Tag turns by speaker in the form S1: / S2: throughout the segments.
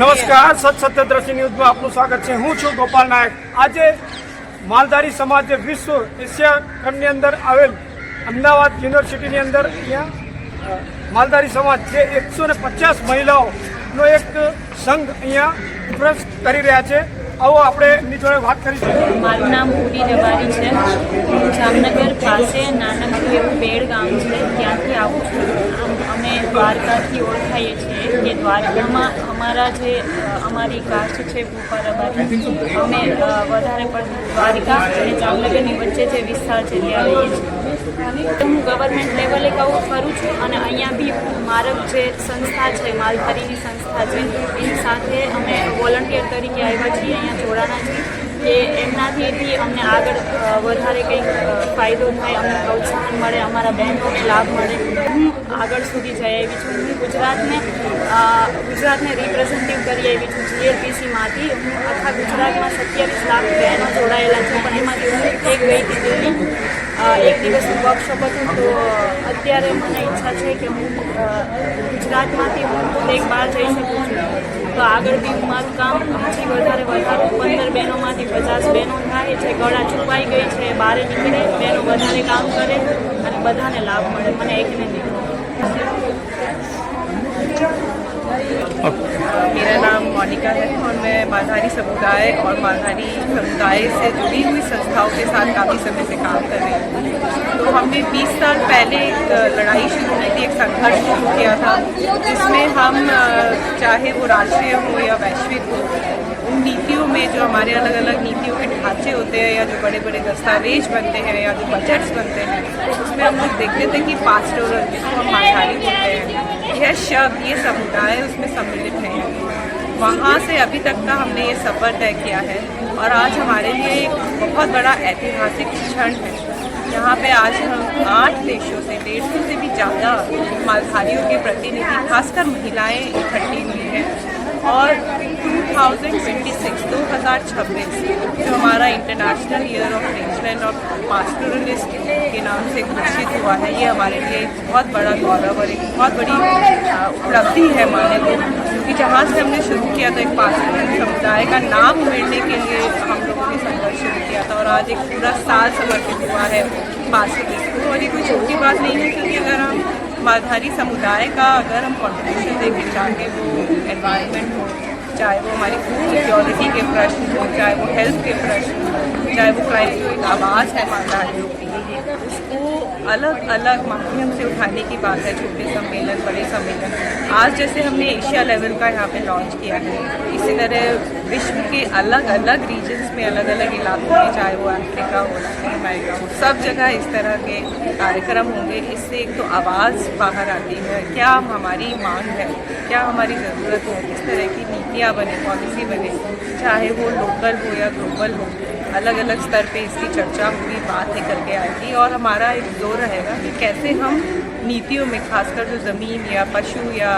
S1: નમસ્કાર સત સત્યદ્રષ્ટિ ન્યૂઝમાં આપનું સ્વાગત છે. હું છું ગોપાલ નાયક. આજે માલધારી સમાજ જે વિશ્વ એશિયા ખંડની અંદર આવેલ અમદાવાદ યુનિવર્સિટીની અંદર અહીંયા માલધારી સમાજ જે એકસો ને પચાસ મહિલાઓનો એક સંઘ અહીંયા પ્રસ કરી રહ્યા છે. આવો આપણે એમની જોડે વાત કરીશું.
S2: મારું નામ પૂરી રબારી છે. હું જામનગર પાસે નાનકડું એવું બેડ ગામ છે. ત્યાંથી આવું છું. અમે દ્વારકાથી ઓળખાઈએ છીએ. કે દ્વારકામાં અમારા જે અમારી કાસ્ટ છે ભૂપા રબારી અમે વધારે પડતું દ્વારકા અને જામનગરની વચ્ચે જે વિસ્તાર છે ત્યાં રહીએ છીએ. હું ગવર્મેન્ટ લેવલે કહું કરું છું અને અહીંયા બી મારક જે સંસ્થા છે, માલધારીની સંસ્થા છે, એની સાથે અમે વોલન્ટિયર તરીકે આવ્યા છીએ, અહીંયા જોડાણા છીએ. કે એમનાથી અમને આગળ વધારે કંઈક ફાયદો થાય, અમને પ્રોત્સાહન મળે, અમારા બહેનોને લાભ મળે. હું આગળ સુધી જઈ આવી છું. હું ગુજરાતને ગુજરાતને રિપ્રેઝેન્ટેટિવ કરી આવી છું જીએલપીસીમાંથી હું આખા ગુજરાતમાં સત્યાવીસ લાખ બહેનો જોડાયેલા છે, પણ એમાંથી હું એક ગઈ હતી દિલ્હી. એક દિવસનું વર્કશોપ હતું તો અત્યારે મને ઈચ્છા છે કે હું અ, ગુજરાતમાંથી હું ખુદ એક બહાર જઈ શકું છું તો આગળ બી હું મારું કામ હજી વધારે વધારું પંદર બહેનોમાંથી પચાસ બહેનો થાય જે ગળા છુપાઈ ગઈ છે બહાર નીકળે બહેનો વધારે કામ કરે અને બધાને લાભ મળે મને એકને નહીં
S3: मेरा नाम मोनिका है और मैं मालधारी समुदाय और मालधारी समुदाय से जुड़ी हुई संस्थाओं के साथ काफ़ी समय से काम कर रही हूँ। तो हमने 20 साल पहले एक लड़ाई शुरू की थी, एक संघर्ष शुरू किया था, जिसमें हम चाहे वो राष्ट्रीय हो या वैश्विक हो, उन नीतियों में जो हमारे अलग अलग नीतियों के ढांचे होते हैं या जो बड़े बड़े दस्तावेज़ बनते हैं या जो बजट्स बनते हैं, उसमें हम लोग देखते थे कि पास्टोरल जिसको हम मालधारी बोलते हैं, यह शब्द, ये समुदाय उसमें सम्मिलित नहीं है वहाँ से अभी तक का हमने ये सफ़र तय किया है और आज हमारे लिए एक बहुत बड़ा ऐतिहासिक क्षण है। यहाँ पे आज हम आठ देशों से डेढ़ सौ से भी ज़्यादा मालधारियों के प्रतिनिधि, खासकर महिलाएँ इकट्ठी हुई हैं। और 2026 2026 जो हमारा इंटरनेशनल ईयर ऑफ़ रीजनल और पास्टोरलिस्ट के नाम से घोषित हुआ है। ये हमारे लिए एक बहुत बड़ा गौरव और एक बहुत बड़ी उपलब्धि है माने तो क्योंकि जहाँ से हमने शुरू किया था एक पास्टोरल समुदाय का नाम उमेरने के लिए हम लोगों ने संघर्ष शुरू किया था और आज एक पूरा साल समर्पित हुआ है पास्टोरलिस्ट को। और ये कोई छोटी बात नहीं है क्योंकि अगर हम मालधारी समुदाय का अगर हम कॉन्ट्रीब्यूशन देखें चाहे, वो एनवायरनमेंट हो चाहे वो हमारी फूड सिक्योरिटी के प्रश्न हो चाहे वो हेल्थ के प्रश्न हो चाहे वो क्राइम जो एक आवाज़ है मालधारियों की उसको अलग अलग माध्यम से उठाने की बात है, छोटे सम्मेलन, बड़े सम्मेलन। आज जैसे हमने एशिया लेवल का यहाँ पे लॉन्च किया है, इसी तरह विश्व के अलग अलग रीजन्स में अलग अलग इलाकों में, चाहे वो अफ्रीका हो लैटिन अमेरिका हो, सब जगह इस तरह के कार्यक्रम होंगे। इससे एक तो आवाज़ बाहर आती है, क्या हमारी मांग है, क्या हमारी ज़रूरत है किस तरह की नीतियाँ बने पॉलिसी बने, चाहे वो लोकल हो या ग्लोबल हो। अलग अलग स्तर पे इसकी चर्चा होगी, बात निकल के आएगी और हमारा एक ज़ोर रहेगा कि कैसे हम नीतियों में, खासकर जो ज़मीन या पशु या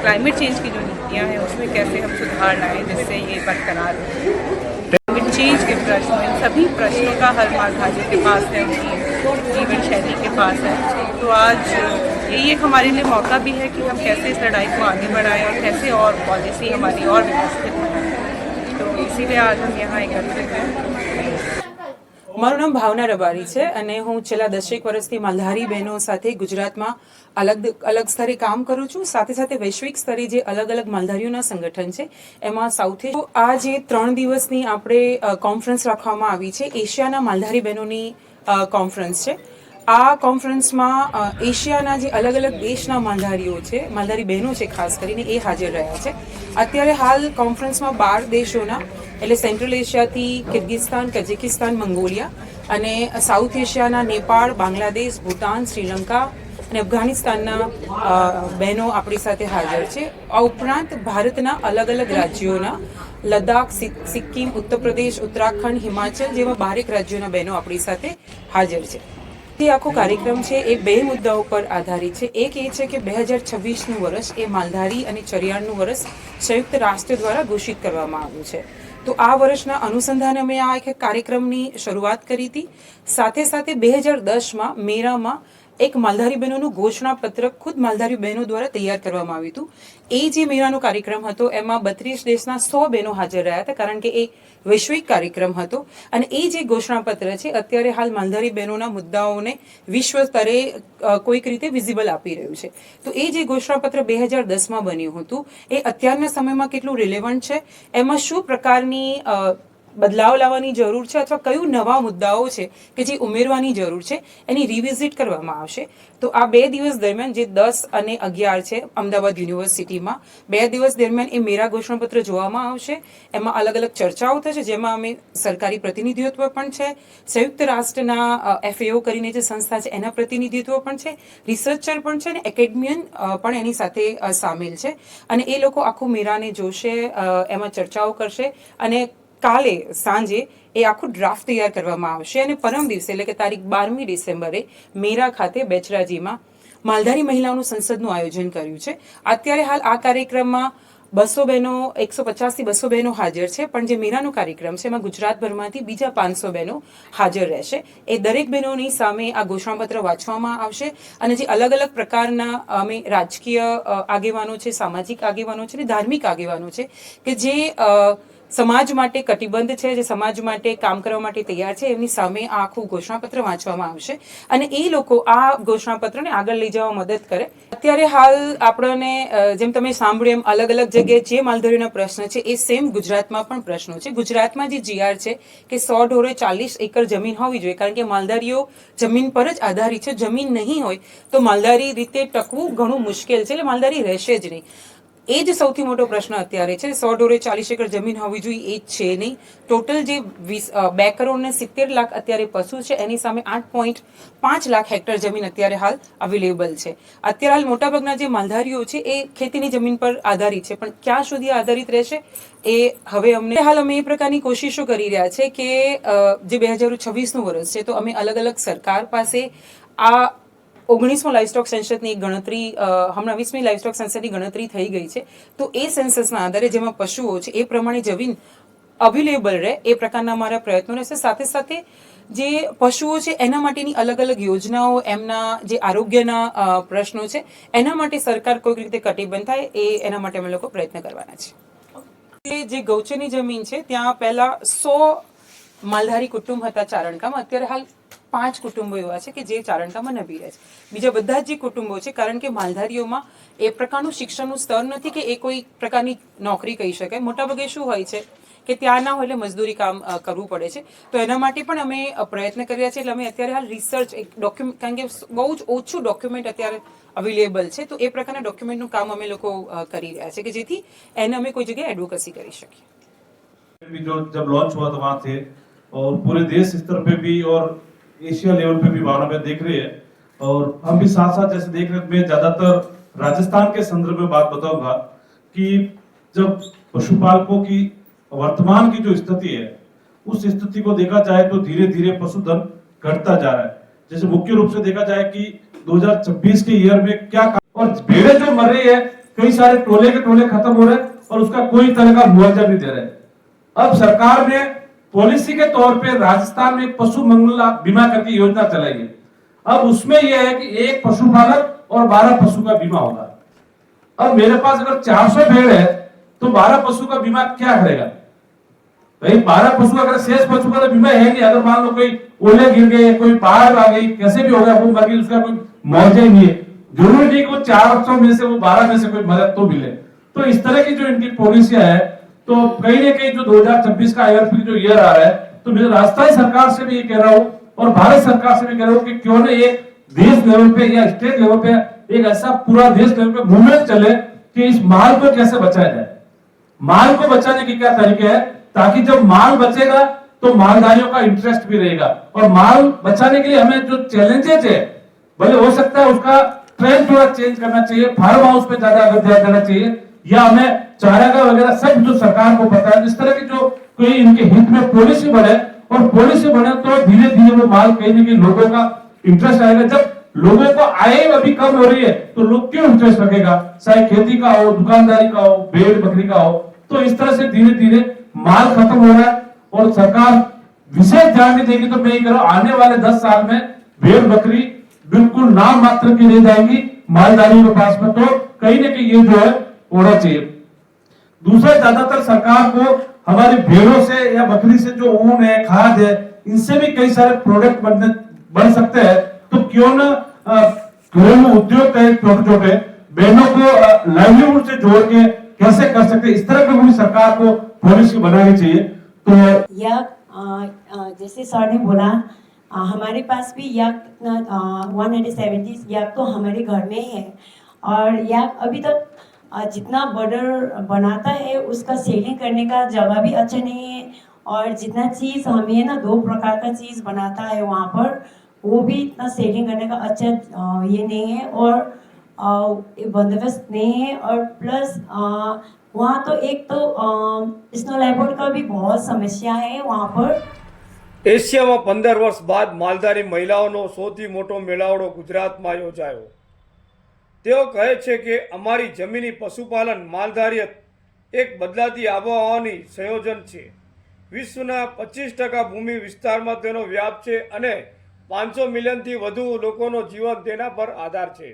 S3: क्लाइमेट चेंज की जो नीतियाँ हैं, उसमें कैसे हम सुधार लाएँ जिससे ये बरकरार क्लाइमेट चेंज के प्रश्न, इन सभी प्रश्नों का हल मालधारियों के पास है, उनकी जीवन शैली के पास है। तो आज एक हमारे लिए मौका भी है कि हम कैसे इस लड़ाई को आगे बढ़ाएँ और कैसे और पॉलिसी हमारी और व्यवस्थित बनाएँ तो इसीलिए आज हम यहाँ एकत्रित हैं।
S4: મારું નામ ભાવના રબારી છે અને હું છેલ્લા દસેક વર્ષથી માલધારી બહેનો સાથે ગુજરાતમાં અલગ અલગ સ્તરે કામ કરું છું. સાથે સાથે વૈશ્વિક સ્તરે જે અલગ અલગ માલધારીઓના સંગઠન છે, એમાં સૌથી આ જે ત્રણ દિવસની આપણે કોન્ફરન્સ રાખવામાં આવી છે, એશિયાના માલધારી બહેનોની કોન્ફરન્સ છે. આ કોન્ફરન્સમાં એશિયાના જે અલગ અલગ દેશના માલધારીઓ છે, માલધારી બહેનો છે, ખાસ કરીને એ હાજર રહ્યા છે. અત્યારે હાલ કોન્ફરન્સમાં બાર દેશોના, એટલે સેન્ટ્રલ એશિયાથી કિર્ગિસ્તાન કઝિકિસ્તાન, મંગોલિયા અને સાઉથ એશિયાના નેપાળ, બાંગ્લાદેશ ભૂટાન શ્રીલંકા અને અફઘાનિસ્તાનના બહેનો આપણી સાથે હાજર છે. આ ઉપરાંત ભારતના અલગ અલગ રાજ્યોના, લદ્દાખ સિક્કિમ ઉત્તર પ્રદેશ ઉત્તરાખંડ, હિમાચલ જેવા બારેક રાજ્યોના બહેનો આપણી સાથે હાજર છે. તે આખો કાર્યક્રમ છે, એ બે મુદ્દાઓ પર આધારિત છે. એક એ છે કે બે હજાર છવ્વીસનું વર્ષ એ માલધારી અને ચરિયાણનું વર્ષ સંયુક્ત રાષ્ટ્ર દ્વારા ઘોષિત કરવામાં આવ્યું છે. તો આ વર્ષના અનુસંધાને અમે આ એક કાર્યક્રમની શરૂઆત કરી હતી. સાથે સાથે બે હજાર દસમાં મેરામાં એક માલધારી બહેનોનું ઘોષણા પત્ર ખુદ માલધારી બહેનો દ્વારા તૈયાર કરવામાં આવ્યું હતું. એ જે મેળાનો કાર્યક્રમ હતો, એમાં બત્રીસ દેશના સો બહેનો હાજર રહ્યા હતા, કારણ કે એ વૈશ્વિક કાર્યક્રમ હતો. અને એ જે ઘોષણાપત્ર છે, અત્યારે હાલ માલધારી બહેનોના મુદ્દાઓને વિશ્વ સ્તરે કોઈક રીતે વિઝિબલ આપી રહ્યું છે. તો એ જે ઘોષણાપત્ર બે હજાર દસમાં બન્યું હતું, એ અત્યારના સમયમાં કેટલું રિલેવન્ટ છે? એમાં શું પ્રકારની બદલાવ લાવવાની જરૂર છે અથવા કયું નવા મુદ્દાઓ છે કે જે ઉમેરવાની જરૂર છે, એની રિવિઝિટ કરવામાં આવશે. તો આ બે દિવસ દરમિયાન જે દસ અને અગિયાર છે અમદાવાદ યુનિવર્સિટીમાં, બે દિવસ દરમિયાન એ મેરા ઘોષણાપત્ર જોવામાં આવશે. એમાં અલગ અલગ ચર્ચાઓ થશે, જેમાં અમે સરકારી પ્રતિનિધિત્વ પણ છે, સંયુક્ત રાષ્ટ્રના એફએઓ કરીને જે સંસ્થા છે એના પ્રતિનિધિત્વ પણ છે રિસર્ચર પણ છે અને એકેડમિયન પણ એની સાથે સામેલ છે. અને એ લોકો આખું મેરાને જોશે એમાં ચર્ચાઓ કરશે અને કાલે સાંજે એ આખું ડ્રાફ્ટ તૈયાર કરવામાં આવશે અને પરમ દિવસે એટલે કે તારીખ બારમી ડિસેમ્બરે મેરા ખાતે બેચરાજીમાં માલધારી મહિલાઓનું સંસદનું આયોજન કર્યું છે. અત્યારે હાલ આ કાર્યક્રમમાં બસો બહેનો, એકસો પચાસથી બસો બહેનો હાજર છે, પણ જે મેરાનો કાર્યક્રમ છે, એમાં ગુજરાતભરમાંથી બીજા પાંચસો બહેનો હાજર રહેશે. એ દરેક બહેનોની સામે આ ઘોષણાપત્ર વાંચવામાં આવશે અને જે અલગ અલગ પ્રકારના અમે રાજકીય આગેવાનો છે, સામાજિક આગેવાનો છે અને ધાર્મિક આગેવાનો છે, કે જે સમાજ માટે કટિબદ્ધ છે, જે સમાજ માટે કામ કરવા માટે તૈયાર છે, એમની સામે આખું ઘોષણાપત્ર વાંચવામાં આવશે. અને એ લોકો આ ઘોષણાપત્રને આગળ લઈ જવા મદદ કરે. અત્યારે હાલ આપણને જેમ તમે સાંભળ્યું એમ અલગ અલગ જગ્યાએ જે માલધારીના પ્રશ્ન છે, એ સેમ ગુજરાતમાં પણ પ્રશ્નો છે. ગુજરાતમાં જે જીઆર છે, કે સો ઢોરે ચાલીસ એકર જમીન હોવી જોઈએ, કારણ કે માલધારીઓ જમીન પર જ આધારિત છે. જમીન નહીં હોય તો માલધારી રીતે ટકવું ઘણું મુશ્કેલ છે, એટલે માલધારી રહેશે જ નહીં. એ જ સૌથી મોટો પ્રશ્ન અત્યારે છે. સો ડોરે ચાલીસ એકર જમીન હોવી જોઈએ, એ જ છે નહીં. ટોટલ જે વીસ બે કરોડ ને સિત્તેર લાખ અત્યારે પશુ છે, એની સામે આઠ પોઈન્ટ પાંચ લાખ હેક્ટર જમીન અત્યારે હાલ અવેલેબલ છે. અત્યારે હાલ મોટાભાગના જે માલધારીઓ છે, એ ખેતીની જમીન પર આધારિત છે, પણ ક્યાં સુધી આધારિત રહેશે એ હવે અમને હાલ અમે એ પ્રકારની કોશિશો કરી રહ્યા છે કે જે બે હજાર છવ્વીસનું વર્ષ છે, તો અમે અલગ અલગ સરકાર પાસે આ ઓગણીસમો લાઇવસ્ટોક સેન્સસની ગણતરી હમણાં વીસમી લાઇવસ્ટોક સેન્સસની ગણતરી થઈ ગઈ છે. તો એ સેન્સસના આધારે જેમાં પશુઓ છે, એ પ્રમાણે જમીન અવેલેબલ રહે, એ પ્રકારના મારા પ્રયત્નો રહેશે. સાથે સાથે જે પશુઓ છે, એના માટેની અલગ અલગ યોજનાઓ, એમના જે આરોગ્યના પ્રશ્નો છે, એના માટે સરકાર કોઈક રીતે કટિબદ્ધ થાય, એ એના માટે અમે લોકો પ્રયત્ન કરવાના છે જે ગૌચરની જમીન છે, ત્યાં પહેલા સો માલધારી કુટુંબ હતા ચારણકામાં. અત્યારે હાલ પાંચ કુટુંબો એવા છે કે જે ચારણકામાં નભી રહે છે બીજા બધા જ જે કુટુંબો છે કારણ કે માલધારીઓમાં એ પ્રકારનું શિક્ષણનું સ્તર નથી કે એ કોઈ પ્રકારની નોકરી કહી શકાય મોટાભાગે શું હોય છે કે ત્યાં ના હોય એટલે મજદૂરી કામ અ, કરવું પડે છે તો એના માટે પણ અમે અ, પ્રયત્ન કર્યા છે એટલે અમે અત્યારે હાલ રિસર્ચ એક ડોક્યુમેન્ટ કારણ કે બહુ જ ઓછું ડોક્યુમેન્ટ અત્યારે અવેલેબલ છે તો એ પ્રકારના ડોક્યુમેન્ટનું કામ અમે લોકો અ, કરી રહ્યા છે કે જેથી એને અમે કોઈ જગ્યાએ એડવોકસી કરી શકીએ
S5: भी जो जब लॉन्च हुआ था वहां थे और पूरे देश स्तर पे भी और एशिया लेवल पे भी भावना में देख रहे हैं। और हम भी साथ साथ जैसे देख रहे हैं, मैं ज़्यादातर राजस्थान के संदर्भ में बात बताऊँगा कि जब पशुपालकों की वर्तमान की जो स्थिति है, उस स्थिति को देखा जाए तो धीरे धीरे पशुधन घटता जा रहा है। जैसे मुख्य रूप से देखा जाए कि 2026 के ईयर में क्या और भेड़े जो मर रही है, कई सारे टोले के टोले खत्म हो रहे हैं और उसका कोई तरह का मुआवजा नहीं दे रहे अब सरकार ने पॉलिसी के तौर पे राजस्थान में पशु मंगल बीमा करके योजना चलाई है। अब उसमें यह है कि एक पशुपालक और बारह पशु का बीमा होगा। अब मेरे पास अगर 400 भेड़ है तो 12 पशु का बीमा क्या करेगा? भाई, बारह पशु अगर शेष पशु का तो बीमा है नहीं। अगर मान लो कोई ओले गिर गए, कोई बाढ़ आ गई, कैसे भी हो गया वो मर गई, उसका कोई मुआवजा ही नहीं है। ज़रूरी नहीं कि वो चार सौ में से, वो बारह में से कोई मदद तो मिले। तो इस तरह की जो इनकी पॉलिसियाँ है तो कहीं ना कहीं जो 2026 का आईआरपी जो ईयर आ रहा है तो मैं राजस्थान सरकार से भी ये कह रहा हूँ और भारत सरकार से भी कह रहा हूँ कि क्यों ना एक देश लेवल पे या स्टेट लेवल पे एक ऐसा पूरा देश लेवल पे मूवमेंट चले कि इस माल को कैसे बचाया जाए। माल को बचाने के क्या तरीके है? ताकि जब माल बचेगा तो मालधारियों का इंटरेस्ट भी रहेगा। और माल बचाने के लिए हमें जो चैलेंजेस है, भले हो सकता है उसका ट्रेंड थोड़ा चेंज करना चाहिए फार्म हाउस पे ज़्यादा अगर ध्यान देना चाहिए या हमें चारागाह वगैरह, सब जो सरकार को पता है इस तरह की जो कोई इनके हित में पॉलिसी बने, और पॉलिसी बने तो धीरे धीरे वो माल कहीं ना कहीं लोगों का इंटरेस्ट आएगा। जब लोगों को आय अभी कम हो रही है तो लोग क्यों इंटरेस्ट रखेगा? चाहे खेती का हो, दुकानदारी का हो, भेड़ बकरी का हो तो इस तरह से धीरे धीरे माल खत्म हो रहा है, और सरकार विशेष ध्यान नहीं देगी। तो मैं कह रहा हूँ, आने वाले दस साल में भेड़ बकरी बिल्कुल नाम मात्र की रह जाएगी, मालदारी के पास में। तो कहीं ना कहीं ये जो है होना चाहिए दूसरा ज्यादातर सरकार को हमारी भेड़ों से या बकरी से जो ऊन है खाद है इनसे भी कई सारे प्रोडक्ट बनने बन सकते हैं तो क्यों न अ, घरेलू उद्योग है छोटे छोटे बहनों को लाइवलीहुड से जोड़ के कैसे कर सकते हैं इस तरह की भी सरकार को पॉलिसी बनानी चाहिए तो
S6: यक अ, अ, जैसे सर ने बोला अ, हमारे पास भी यक वन हंड्रेड सेवेंटी यक तो हमारे घर में ही है और यक अभी तक अ, जितना बर्डर बनाता है उसका सेलिंग करने का जगह भी अच्छा नहीं है और जितना चीज़ हमें ना दो प्रकार का चीज़ बनाता है वहाँ पर वो भी इतना सेलिंग करने का अच्छा अ, ये नहीं है और अ, ये बंदोबस्त नहीं है और प्लस वहाँ तो एक तो स्नो लेपर्ड का भी बहुत समस्या है वहाँ पर
S1: એશિયામાં પંદર વર્ષ બાદ માલધારી મહિલાઓનો સૌથી મોટો મેળાવડો ગુજરાતમાં યોજાયો તેઓ કહે છે કે અમારી જમીની પશુપાલન માલધારીયત એક બદલાતી આબોહવાની સંયોજન છે. વિશ્વના પચીસ ટકા ભૂમિ વિસ્તારમાં તેનો વ્યાપ છે અને પાંચસો મિલિયનથી વધુ લોકોનો જીવન તેના પર આધાર છે.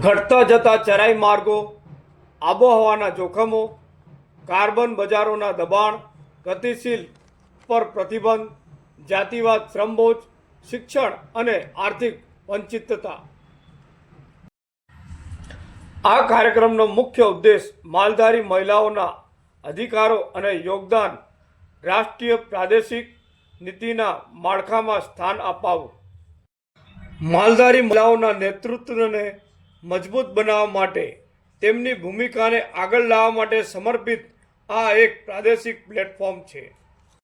S1: ઘટતા જતા ચરાઈ માર્ગો, આબોહવાના જોખમો, કાર્બન બજારોના દબાણ, ગતિશીલ પર પ્રતિબંધ, જાતિવાદ, શ્રમબોજ, શિક્ષણ અને આર્થિક વંચિતતા આ કાર્યક્રમનો મુખ્ય ઉદ્દેશ માલધારી મહિલાઓના અધિકારો અને યોગદાન રાષ્ટ્રીય પ્રાદેશિક નીતિના માળખામાં સ્થાન અપાવવું માલધારી મહિલાઓના નેતૃત્વને મજબૂત બનાવવા માટે, તેમની ભૂમિકાને આગળ લાવવા માટે સમર્પિત આ એક પ્રાદેશિક પ્લેટફોર્મ છે.